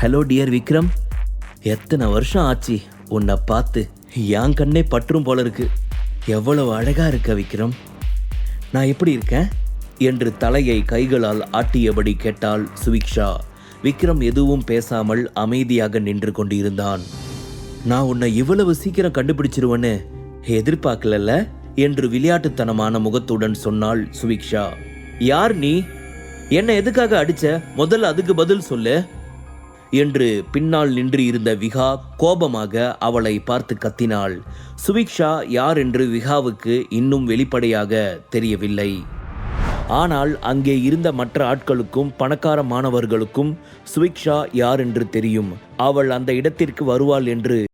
Hello dear Vikram எத்தனை வருஷம் ஆச்சு உன்னை பார்த்து என் கண்ணே பற்றும் போல இருக்கு. எவ்வளவு அழகா இருக்க விக்ரம் நான் எப்படி இருக்கேன்? என்று தலையை கைகளால் ஆட்டியபடி கேட்டாள் சுவிக்ஷா. விக்ரம் எதுவும் பேசாமல் அமைதியாக நின்று கொண்டிருந்தான். நான் உன்னை இவ்வளவு சீக்கிரம் கண்டுபிடிச்சிருவேன்னு எதிர்பார்க்கலல்ல? என்று விளையாட்டுத்தனமான முகத்துடன் சொன்னாள் சுவிக்ஷா. யார் நீ? என்னை எதுக்காக அடிச்ச? முதல்ல அதுக்கு பதில் சொல்லு. என்று பின்னால் நின்று இருந்த விகா கோபமாக அவளை பார்த்து கத்தினாள். சுவிக்ஷா யார் என்று விகாவுக்கு இன்னும் வெளிப்படையாக தெரியவில்லை. ஆனால் அங்கே இருந்த மற்ற ஆட்களுக்கும் பணக்கார மாணவர்களுக்கும் சுவிக்ஷா யார் என்று தெரியும். அவள் அந்த இடத்திற்கு வருவாள் என்று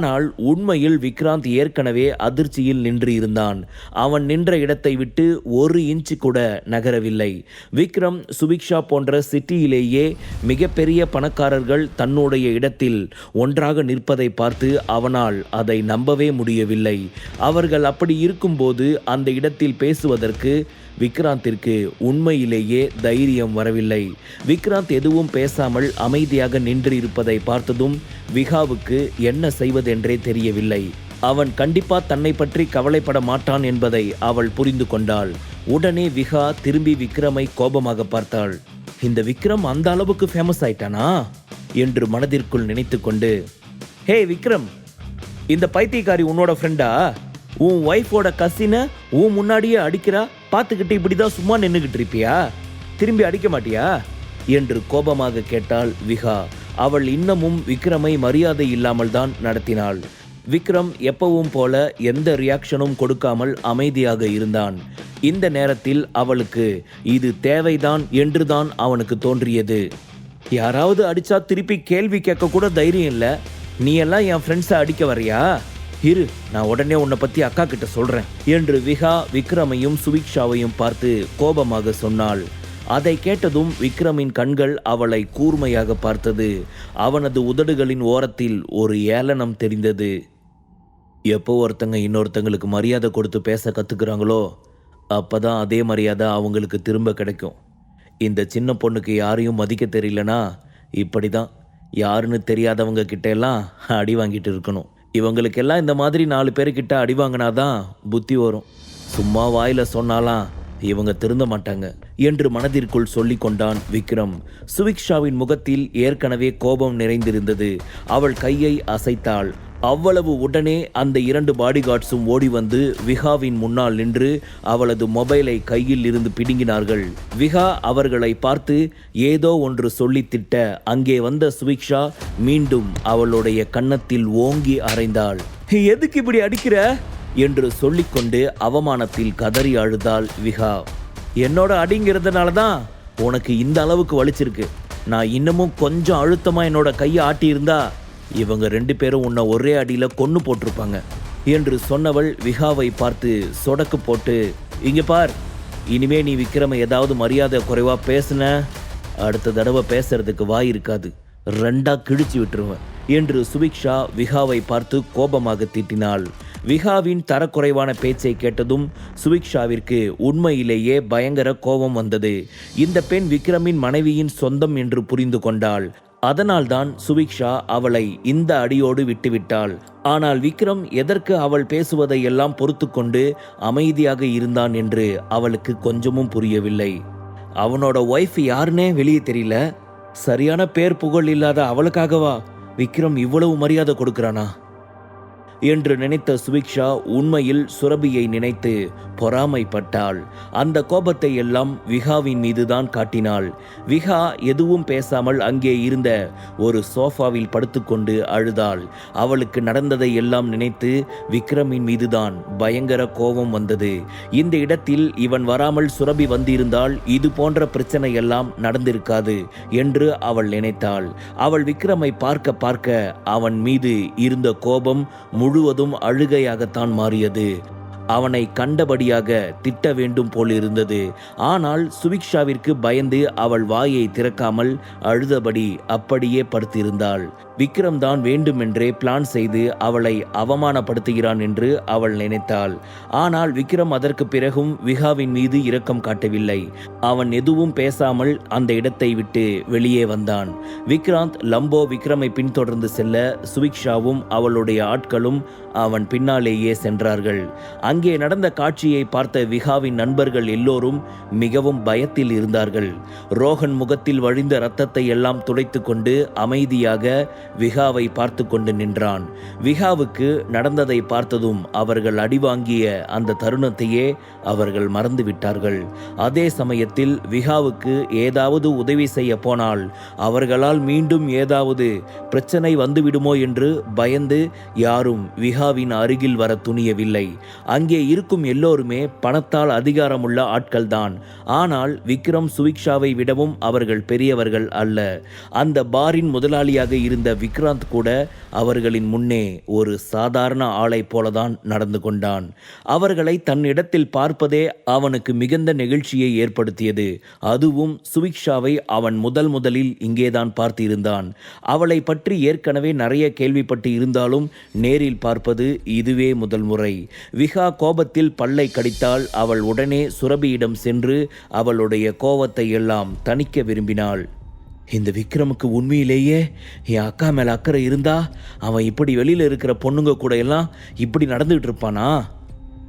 ஆனால் உண்மையில் விக்ராந்த் ஏற்கனவே அதிர்ச்சியில் நின்று இருந்தான் அவன் நின்ற இடத்தை விட்டு ஒரு இன்ச்சு கூட நகரவில்லை. விக்ரம் சுபிக்ஷா போன்ற சிட்டியிலேயே மிகப்பெரிய பணக்காரர்கள் தன்னுடைய இடத்தில் ஒன்றாக நிற்பதை பார்த்து அவனால் அதை நம்பவே முடியவில்லை. அவர்கள் அப்படி இருக்கும்போது அந்த இடத்தில் பேசுவதற்கு விக்ராந்திற்கு உண்மையிலேயே தைரியம் வரவில்லை. விக்ராந்த் எதுவும் பேசாமல் அமைதியாக நின்று இருப்பதை பார்த்ததும் விகாவுக்கு என்ன செய்வதென்றே தெரியவில்லை. அவன் கண்டிப்பா தன்னை பற்றி கவலைப்பட மாட்டான் என்பதை அவள் புரிந்து கொண்டாள். உடனே விகா திரும்பி விக்ரமை கோபமாக பார்த்தாள். இந்த விக்ரம் அந்த அளவுக்கு ஃபேமஸ் ஆயிட்டானா? என்று மனதிற்குள் நினைத்துக்கொண்டு ஹே விக்ரம் இந்த பைத்தியக்காரி உன்னோட ஃப்ரெண்டா உன் ஒய்ஃபோட கசினை உன் முன்னாடியே அடிக்கிறா? பார்த்துக்கிட்டு இப்படி தான் சும்மா நின்றுக்கிட்டு இருப்பியா? திரும்பி அடிக்க மாட்டியா? என்று கோபமாக கேட்டாள் விகா. அவள் இன்னமும் விக்ரமை மரியாதை இல்லாமல் தான் நடத்தினாள். விக்ரம் எப்பவும் போல எந்த ரியாக்ஷனும் கொடுக்காமல் அமைதியாக இருந்தான். இந்த நேரத்தில் அவளுக்கு இது தேவைதான் என்றுதான் அவனுக்கு தோன்றியது. யாராவது அடிச்சா திருப்பி கேள்வி கேட்க கூட தைரியம் இல்லை. நீ எல்லாம் என் ஃப்ரெண்ட்ஸை அடிக்க வரியா இரு நான் உடனே உன்னை பத்தி அக்கா கிட்ட சொல்றேன். என்று விகா விக்ரமையும் சுவிக்ஷாவையும் பார்த்து கோபமாக சொன்னாள். அதை கேட்டதும் விக்ரமின் கண்கள் அவளை கூர்மையாக பார்த்தது. அவனது உதடுகளின் ஓரத்தில் ஒரு ஏளனம் தெரிந்தது. எப்போ ஒருத்தங்க இன்னொருத்தங்களுக்கு மரியாதை கொடுத்து பேச கத்துக்கிறாங்களோ அப்பதான் அதே மரியாதை அவங்களுக்கு திரும்ப கிடைக்கும். இந்த சின்ன பொண்ணுக்கு யாரையும் மதிக்க தெரியலனா இப்படி தான் யாருன்னு தெரியாதவங்க கிட்டெல்லாம் அடி வாங்கிட்டு இருக்கணும். இவங்களுக்கெல்லாம் இந்த மாதிரி நாலு பேர்கிட்ட அடி வாங்கினாதான் புத்தி வரும். சும்மா வாயில சொன்னாலாம் இவங்க திருந்த மாட்டாங்க என்று மனதிற்குள் சொல்லி கொண்டான் விக்ரம். சுவிக்ஷாவின் முகத்தில் ஏற்கனவே கோபம் நிறைந்திருந்தது. அவள் கையை அசைத்தாள். அவ்வளவு உடனே அந்த இரண்டு பாடிகார்ட்ஸும் ஓடி வந்து விகாவின் முன்னால் நின்று அவளது மொபைலை கையில் இருந்து பிடுங்கினார்கள். விஹா அவர்களை பார்த்து ஏதோ ஒன்று சொல்லி திட்ட. அங்கே வந்த சுவிக்ஷா மீண்டும் அவளுடைய கன்னத்தில் ஓங்கி அறைந்தாள். எதுக்கு இப்படி அடிக்கிற? என்று சொல்லிக்கொண்டு அவமானத்தில் கதறி அழுதாள் விகா என்னோட அடிங்கிறதுனால தான் உனக்கு இந்த அளவுக்கு வலிச்சிருக்கு. நான் இன்னமும் கொஞ்சம் அழுத்தமாக என்னோட கையை ஆட்டியிருந்தா இவங்க ரெண்டு பேரும் உன்னை ஒரே அடியில் கொன்று போட்டிருப்பாங்க. என்று சொன்னவள் விகாவை பார்த்து சொடக்கு போட்டு இங்கே பார் இனிமே நீ விக்ரம ஏதாவது மரியாதை குறைவாக பேசுன? அடுத்த தடவை பேசுறதுக்கு வாய் இருக்காது. ரெண்டா கிழிச்சு விட்டுருவேன் என்று சுபிக்ஷா விகாவை பார்த்து கோபமாக திட்டினாள். விகாவின் தரக்குறைவான பேச்சை கேட்டதும் சுபிக்ஷாவிற்கு உண்மையிலேயே பயங்கர கோபம் வந்தது. இந்த பெண் விக்ரமின் மனைவியின் சொந்தம் என்று புரிந்து கொண்டாள். அதனால்தான் சுபிக்ஷா அவளை இந்த அடியோடு விட்டுவிட்டாள். ஆனால் விக்ரம் எதற்கு அவள் பேசுவதை எல்லாம் பொறுத்து கொண்டு அமைதியாக இருந்தான் என்று அவளுக்கு கொஞ்சமும் புரியவில்லை. அவனோட ஒய்ஃப் யாருன்னே வெளியே தெரியல. சரியான பேர் புகழ் இல்லாத அவளுக்காகவா விக்ரம் இவ்வளவு மரியாதை கொடுக்கிறானா? என்று நினைத்த சுபிக்ஷா உண்மையில் சுரபியை நினைத்து பொறாமைப்பட்டாள். அந்த கோபத்தை எல்லாம் விகாவின் மீதுதான் காட்டினாள். விகா எதுவும் பேசாமல் அங்கே இருந்த ஒரு சோஃபாவில் படுத்துக்கொண்டு அழுதாள். அவளுக்கு நடந்ததை எல்லாம் நினைத்து விக்ரமின் மீதுதான் பயங்கர கோபம் வந்தது. இந்த இடத்தில் இவன் வராமல் சுரபி வந்திருந்தால் இது போன்ற பிரச்சனை எல்லாம் நடந்திருக்காது என்று அவள் நினைத்தாள். அவள் விக்ரமை பார்க்க பார்க்க அவன் மீது இருந்த கோபம் முழுவதும் அழுகையாகத்தான் மாறியது. அவனை கண்டபடியாக திட்ட வேண்டும் போலிருந்தது ஆனால் சுபிக்ஷாவிற்கு பயந்து அவள் வாயை திறக்காமல் அழுதபடி அப்படியே படுத்திருந்தாள். விக்ரம் தான் வேண்டுமென்றே பிளான் செய்து அவளை அவமானப்படுத்துகிறான் என்று அவள் நினைத்தாள். ஆனால் விக்ரம் அதற்கு பிறகும் விகாவின் மீது இரக்கம் காட்டவில்லை. அவன் எதுவும் பேசாமல் அந்த இடத்தை விட்டு வெளியே வந்தான். விக்ராந்த் லம்போ விக்ரமை பின்தொடர்ந்து செல்ல சுவிக்ஷாவும் அவளுடைய ஆட்களும் அவன் பின்னாலேயே சென்றார்கள். அங்கே அங்கே நடந்த காட்சியை பார்த்த விகாவின் நண்பர்கள் எல்லோரும் மிகவும் பயத்தில் இருந்தார்கள். ரோஹன் முகத்தில் வழிந்த ரத்தத்தை எல்லாம் துடைத்து கொண்டு அமைதியாக விகாவை பார்த்து கொண்டு நின்றான். விகாவுக்கு நடந்ததை பார்த்ததும் அவர்கள் அடிவாங்கிய அந்த தருணத்தையே அவர்கள் மறந்துவிட்டார்கள் அதே சமயத்தில் விகாவுக்கு ஏதாவது உதவி செய்ய போனால் அவர்களால் மீண்டும் ஏதாவது பிரச்சனை வந்துவிடுமோ என்று பயந்து யாரும் விகாவின் அருகில் வர துணியவில்லை. அங்கே இருக்கும் எல்லோருமே பணத்தால் அதிகாரமுள்ள ஆட்கள்தான். ஆனால் விக்ரம் சுவிக்ஷாவை விடவும் அவர்கள் பெரியவர்கள் அல்ல. அந்த பாரின் முதலாளியாக இருந்த விக்ராந்த் கூட அவர்களின் முன்னே ஒரு சாதாரண ஆளைப் போலதான் நடந்து கொண்டான். அவர்களை தன்னிடத்தில் பார்ப்பதே அவனுக்கு மிகுந்த நெகிழ்ச்சியை ஏற்படுத்தியது. அதுவும் சுவிக்ஷாவை அவன் முதல் முதலில் இங்கேதான் பார்த்திருந்தான். அவளை பற்றி ஏற்கனவே நிறைய கேள்விப்பட்டு இருந்தாலும் நேரில் பார்ப்பது இதுவே முதல் முறை. விகா கோபத்தில் பல்லை கடித்தால் அவள் உடனே சுரபியிடம் சென்று அவளுடைய கோபத்தை எல்லாம் தணிக்க விரும்பினாள். இந்த விக்ரமுக்கு உண்மையிலேயே என் அக்கா மேல அக்கறை இருந்தா அவன் இப்படி வெளியில இருக்கிற பொண்ணுங்க கூட எல்லாம் இப்படி நடந்துகிட்டு இருப்பானா?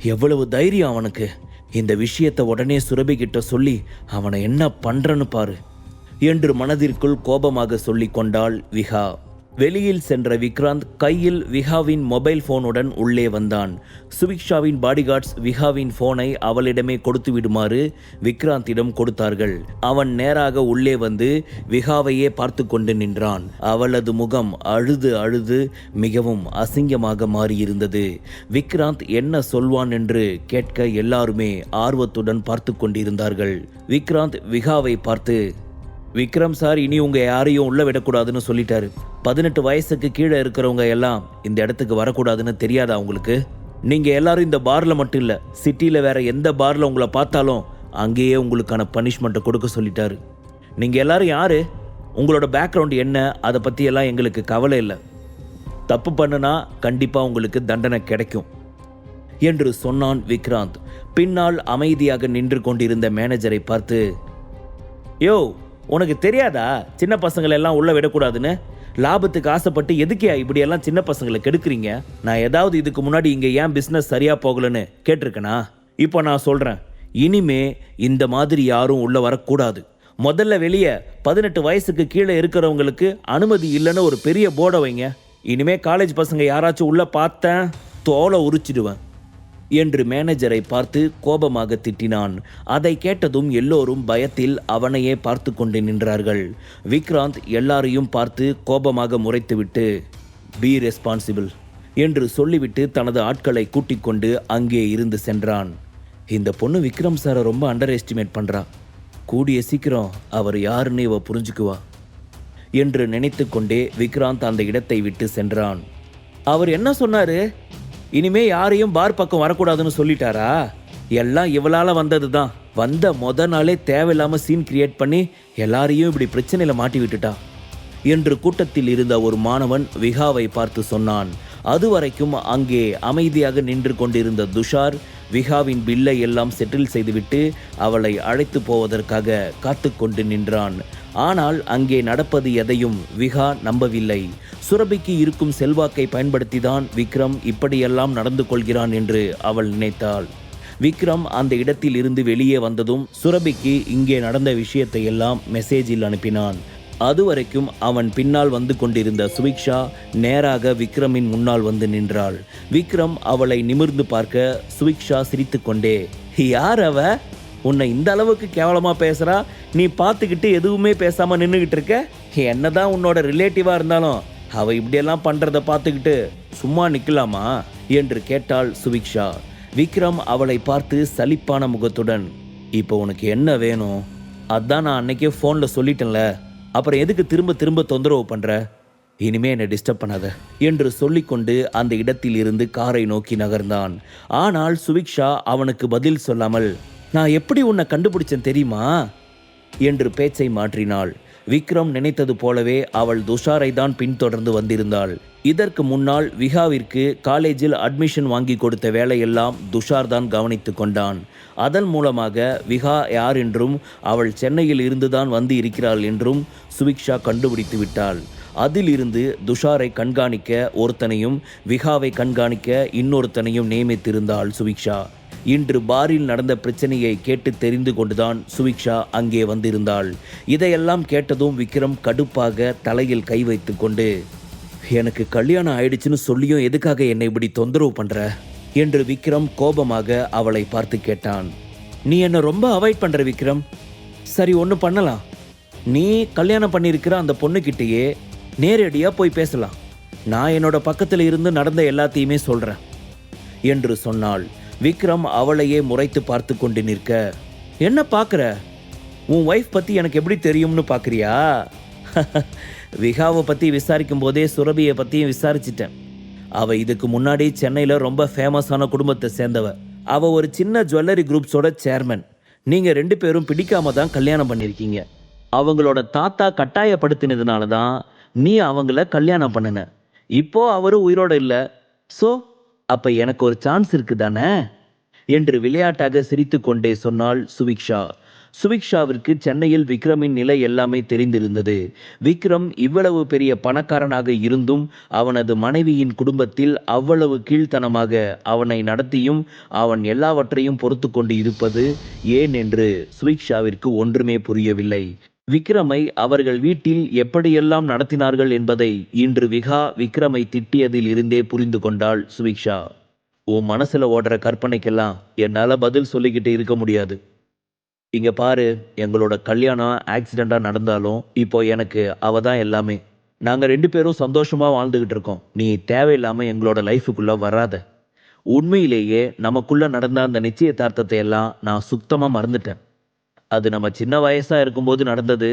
எவ்வளவு தைரியம் அவனுக்கு. இந்த விஷயத்தை உடனே சுரபி கிட்ட சொல்லி அவனை என்ன பண்றன்னு பாரு. என்று மனதிற்குள் கோபமாக சொல்லிக் கொண்டாள் விகா வெளியில் சென்ற விக்ராந்த் கையில் விஹாவின் மொபைல் போனுடன் உள்ளே வந்தான். சுபிக்ஷாவின் பாடிகார்ட்ஸ் விகாவின் போனை அவளிடமே கொடுத்து விடுமாறு விக்ராந்திடம் கொடுத்தார்கள். அவன் நேராக உள்ளே வந்து விகாவையே பார்த்து கொண்டு நின்றான். அவளது முகம் அழுது அழுது மிகவும் அசிங்கமாக மாறியிருந்தது. விக்ராந்த் என்ன சொல்வான் என்று கேட்க எல்லாருமே ஆர்வத்துடன் பார்த்து கொண்டிருந்தார்கள். விக்ராந்த் விஹாவை பார்த்து விக்ரம் சார் இனி உங்க யாரையும் உள்ள விடக்கூடாதுன்னு சொல்லிட்டாரு. பதினெட்டு வயசுக்கு கீழே இருக்கிறவங்க எல்லாம் இந்த இடத்துக்கு வரக்கூடாதுன்னு தெரியாதா உங்களுக்கு? நீங்க எல்லாரும் இந்த பார்ல மட்டும் இல்ல சிட்டியில் வேற எந்த பார்ல உங்களை பார்த்தாலும் அங்கேயே உங்களுக்கான பனிஷ்மெண்ட்டை கொடுக்க சொல்லிட்டாரு. நீங்க எல்லாரும் யாரு? உங்களோட பேக்ரவுண்ட் என்ன? அதை பத்தி எல்லாம் எங்களுக்கு கவலை இல்லை. தப்பு பண்ணுனா கண்டிப்பா உங்களுக்கு தண்டனை கிடைக்கும். என்று சொன்னான் விக்ராந்த். பின்னால் அமைதியாக நின்று கொண்டிருந்த மேனேஜரை பார்த்து யோ உனக்கு தெரியாதா? சின்ன பசங்களை எல்லாம் உள்ள விடக்கூடாதுன்னு? லாபத்துக்கு ஆசைப்பட்டு எதுக்கே இப்படியெல்லாம் சின்ன பசங்களை கெடுக்குறீங்க? நான் ஏதாவது இதுக்கு முன்னாடி இங்கே ஏன் பிஸ்னஸ் சரியா போகலன்னு கேட்டிருக்கேனா? இப்போ நான் சொல்கிறேன் இனிமே இந்த மாதிரி யாரும் உள்ள வரக்கூடாது. முதல்ல வெளியே பதினெட்டு வயசுக்கு கீழே இருக்கிறவங்களுக்கு அனுமதி இல்லைன்னு ஒரு பெரிய போர்டை வைங்க. இனிமே காலேஜ் பசங்க யாராச்சும் உள்ள பார்த்தேன் தோலை உரிச்சிடுவேன். என்று மேனேஜரை பார்த்து கோபமாக திட்டினான். அதை கேட்டதும் எல்லோரும் பயத்தில் அவனையே பார்த்து கொண்டு நின்றார்கள். விக்ராந்த் எல்லாரையும் பார்த்து கோபமாக முறைத்துவிட்டு பி ரெஸ்பான்சிபிள் என்று சொல்லிவிட்டு தனது ஆட்களை கூட்டிக் கொண்டு அங்கே இருந்து சென்றான். இந்த பொண்ணு விக்ரம் சாரை ரொம்ப அண்டர் எஸ்டிமேட் பண்றா. கூடிய சீக்கிரம் அவர் யாருன்னு இவ புரிஞ்சுக்குவா என்று நினைத்து கொண்டே விக்ராந்த் அந்த இடத்தை விட்டு சென்றான். அவர் என்ன சொன்னாரு? இனிமே யாரையும் பார் பக்கம் வரக்கூடாதுன்னு சொல்லிட்டாரா? எல்லாம் இவளால வந்தது தான் வந்த மொத நாளே தேவையில்லாம சீன் கிரியேட் பண்ணி எல்லாரையும் இப்படி பிரச்சனையில மாட்டி விட்டுட்டா. என்று கூட்டத்தில் இருந்த ஒரு மாணவன் விகாவை பார்த்து சொன்னான். அதுவரைக்கும் அங்கே அமைதியாக நின்று கொண்டிருந்த துஷார் விகாவின் பில்லை எல்லாம் செட்டில் செய்துவிட்டு அவளை அழைத்து போவதற்காக காத்து கொண்டு நின்றான். ஆனால் அங்கே நடப்பது எதையும் விகா நம்பவில்லை. சுரபிக்கு இருக்கும் செல்வாக்கை பயன்படுத்திதான் விக்ரம் இப்படியெல்லாம் நடந்து கொள்கிறான் என்று அவள் நினைத்தாள். விக்ரம் அந்த இடத்தில் இருந்து வெளியே வந்ததும் சுரபிக்கு இங்கே நடந்த விஷயத்தை எல்லாம் மெசேஜில் அனுப்பினான். அதுவரைக்கும் அவன் பின்னால் வந்து கொண்டிருந்த சுவிக்ஷா நேராக விக்ரமின் முன்னால் வந்து நின்றாள். விக்ரம் அவளை நிமிர்ந்து பார்க்க சுவிக்ஷா சிரித்துக்கொண்டே யார் அவ? உன்னை இந்த அளவுக்கு கேவலமாக பேசுகிறா நீ பார்த்துக்கிட்டு எதுவுமே பேசாமல் நின்றுக்கிட்டு இருக்க? என்ன தான் உன்னோட ரிலேட்டிவாக இருந்தாலும் அவள் இப்படியெல்லாம் பண்ணுறத பார்த்துக்கிட்டு சும்மா நிற்கலாமா என்று கேட்டாள் சுவிக்ஷா. விக்ரம் அவளை பார்த்து சலிப்பான முகத்துடன் இப்போ உனக்கு என்ன வேணும்? அதான் நான் அன்னைக்கே ஃபோனில் சொல்லிட்டேன்ல. அப்புறம் எதுக்கு திரும்ப திரும்ப தொந்தரவு பண்ணுற இனிமே என்னை டிஸ்டர்ப் பண்ணாத என்று சொல்லிக்கொண்டு அந்த இடத்தில் இருந்து காரை நோக்கி நகர்ந்தான். ஆனால் சுவிக்ஷா அவனுக்கு பதில் சொல்லாமல் நான் எப்படி உன்னை கண்டுபிடிச்சேன் தெரியுமா? என்று பேச்சை மாற்றினாள். விக்ரம் நினைத்தது போலவே அவள் துஷாரை தான் பின்தொடர்ந்து வந்திருந்தாள். இதற்கு முன்னால் விகாவிற்கு காலேஜில் அட்மிஷன் வாங்கி கொடுத்த வேலையெல்லாம் துஷார் தான் கவனித்து கொண்டான். அதன் மூலமாக விகா யார் என்றும் அவள் சென்னையில் இருந்துதான் வந்து இருக்கிறாள் என்றும் சுவிக்ஷா கண்டுபிடித்து விட்டாள். அதிலிருந்து துஷாரை கண்காணிக்க ஒருத்தனையும் விகாவை கண்காணிக்க இன்னொருத்தனையும் நியமித்திருந்தாள் சுவிக்ஷா. இன்று பாரில் நடந்த பிரச்சனையை கேட்டு தெரிந்து கொண்டுதான் சுவிக்ஷா அங்கே வந்திருந்தாள். இதையெல்லாம் கேட்டதும் விக்ரம் கடுப்பாக தலையில் கை வைத்து கொண்டு எனக்கு கல்யாணம் ஆயிடுச்சுன்னு சொல்லியும் எதுக்காக என்னை இப்படி தொந்தரவு பண்ற? என்று விக்ரம் கோபமாக அவளை பார்த்து கேட்டான். நீ என்னை ரொம்ப அவாய்ட் பண்ற விக்ரம். சரி ஒன்று பண்ணலாம். நீ கல்யாணம் பண்ணியிருக்கிற அந்த பொண்ணுக்கிட்டேயே நேரடியாக போய் பேசலாம். நான் என்னோட பக்கத்தில் இருந்து நடந்த எல்லாத்தையுமே சொல்கிறேன் என்று சொன்னாள். விக்ரம் அவளையே முறைத்து பார்த்து கொண்டு நிற்க என்ன பார்க்குற? உன் ஒய்ஃப் பற்றி எனக்கு எப்படி தெரியும்னு பார்க்குறியா? விகாவை பற்றி விசாரிக்கும் போதே சுரபியை பற்றியும் விசாரிச்சிட்டேன். அவள் இதுக்கு முன்னாடி சென்னையில் ரொம்ப ஃபேமஸான குடும்பத்தை சேர்ந்தவ. அவள் ஒரு சின்ன ஜுவல்லரி குரூப்ஸோட சேர்மன் நீங்கள் ரெண்டு பேரும் பிடிக்காம தான் கல்யாணம் பண்ணியிருக்கீங்க. அவங்களோட தாத்தா கட்டாயப்படுத்தினதுனால தான் நீ அவங்கள கல்யாணம் பண்ணின. இப்போ அவரும் உயிரோடு இல்லை. ஸோ அப்போ எனக்கு ஒரு சான்ஸ் இருக்கு தானே என்று விளையாட்டாக சிரித்துக்கொண்டே சொன்னாள் சுவிக்ஷா. சுவிக்ஷாவிற்கு சென்னையில் விக்ரமின் நிலை எல்லாமே தெரிந்திருந்தது. விக்ரம் இவ்வளவு பெரிய பணக்காரனாக இருந்தும் அவனது மனைவியின் குடும்பத்தில் அவ்வளவு கீழ்த்தனமாக அவனை நடத்தியும் அவன் எல்லாவற்றையும் பொறுத்து கொண்டு இருப்பது ஏன் என்று சுவிக்ஷாவிற்கு ஒன்றுமே புரியவில்லை. விக்ரமை அவர்கள் வீட்டில் எப்படியெல்லாம் நடத்தினார்கள் என்பதை இன்று விகா விக்ரமை திட்டியதில் இருந்தே புரிந்து கொண்டாள் சுவிக்ஷா. உன் மனசுல ஓடுற கற்பனைக்கெல்லாம் என்னால பதில் சொல்லிக்கிட்டு இருக்க முடியாது. இங்க பாரு எங்களோட கல்யாணம் ஆக்சிடெண்டா நடந்தாலும் இப்போ எனக்கு அவ தான் எல்லாமே. நாங்க ரெண்டு பேரும் சந்தோஷமா வாழ்ந்துகிட்டு இருக்கோம். நீ தேவையில்லாம எங்களோட லைஃபுக்குள்ள வராத. உண்மையிலேயே நமக்குள்ள நடந்த அந்த நிச்சயதார்த்தத்தை எல்லாம் நான் சுத்தமா மறந்துட்டேன். அது நம்ம சின்ன வயசாக இருக்கும்போது நடந்தது.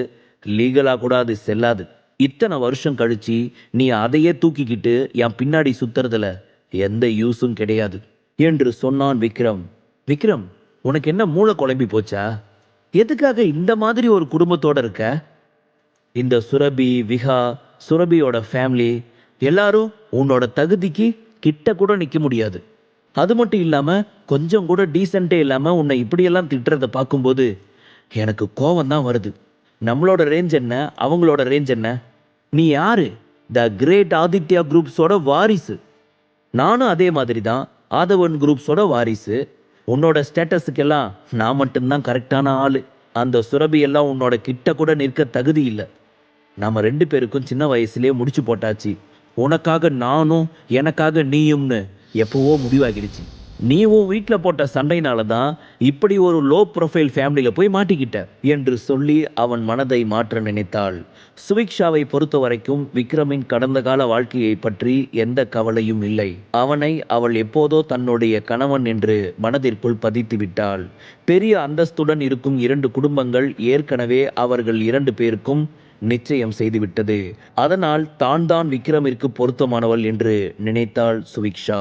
லீகலாக கூட அது செல்லாது. இத்தனை வருஷம் கழிச்சு நீ அதையே தூக்கிக்கிட்டு என் பின்னாடி சுத்துறதுல எந்த யூஸும் கிடையாது. என்று சொன்னான் விக்ரம். விக்ரம் உனக்கு என்ன மூளை குழம்பி போச்சா? எதுக்காக இந்த மாதிரி ஒரு குடும்பத்தோட இருக்க? இந்த சுரபி விஹா சுரபியோட ஃபேமிலி எல்லாரும் உன்னோட தகுதிக்கு கிட்ட கூட நிற்க முடியாது. அது மட்டும் இல்லாமல் கொஞ்சம் கூட டீசெண்டே இல்லாமல் உன்னை இப்படியெல்லாம் திட்டுறத பார்க்கும்போது எனக்கு கோவம் தான் வருது. நம்மளோட ரேஞ்ச் என்ன? அவங்களோட ரேஞ்ச் என்ன? நீ யாரு? த கிரேட் ஆதித்யா குரூப்ஸோட வாரிசு. நானும் அதே மாதிரி தான். ஆதவன் குரூப்ஸோட வாரிசு. உன்னோட ஸ்டேட்டஸுக்கெல்லாம் நான் மட்டும்தான் கரெக்டான ஆள். அந்த சுரபி எல்லாம் உன்னோட கிட்ட கூட நிற்க தகுதி இல்லை. நம்ம ரெண்டு பேருக்கும் சின்ன வயசுலயே முடிச்சு போட்டாச்சு. உனக்காக நானும் எனக்காக நீயும்னு எப்பவோ முடிவாகிடுச்சு. நீ உன் வீட்டில் போட்ட சண்டையினால தான் இப்படி ஒரு லோ ப்ரொஃபைல் ஃபேமிலியில் போய் மாட்டிக்கிட்ட என்று சொல்லி அவன் மனதை மாற்ற நினைத்தாள். சுவிக்ஷாவை பொறுத்த வரைக்கும் விக்ரமின் கடந்த கால வாழ்க்கையை பற்றி எந்த கவலையும் இல்லை. அவனை அவள் எப்போதோ தன்னுடைய கணவன் என்று மனதிற்குள் பதித்து விட்டாள். பெரிய அந்தஸ்துடன் இருக்கும் இரண்டு குடும்பங்கள் ஏற்கனவே அவர்கள் இரண்டு பேருக்கும் நிச்சயம் செய்துவிட்டது அதனால் தான் தான் விக்ரமிற்கு பொருத்தமானவள் என்று நினைத்தாள் சுவிக்ஷா.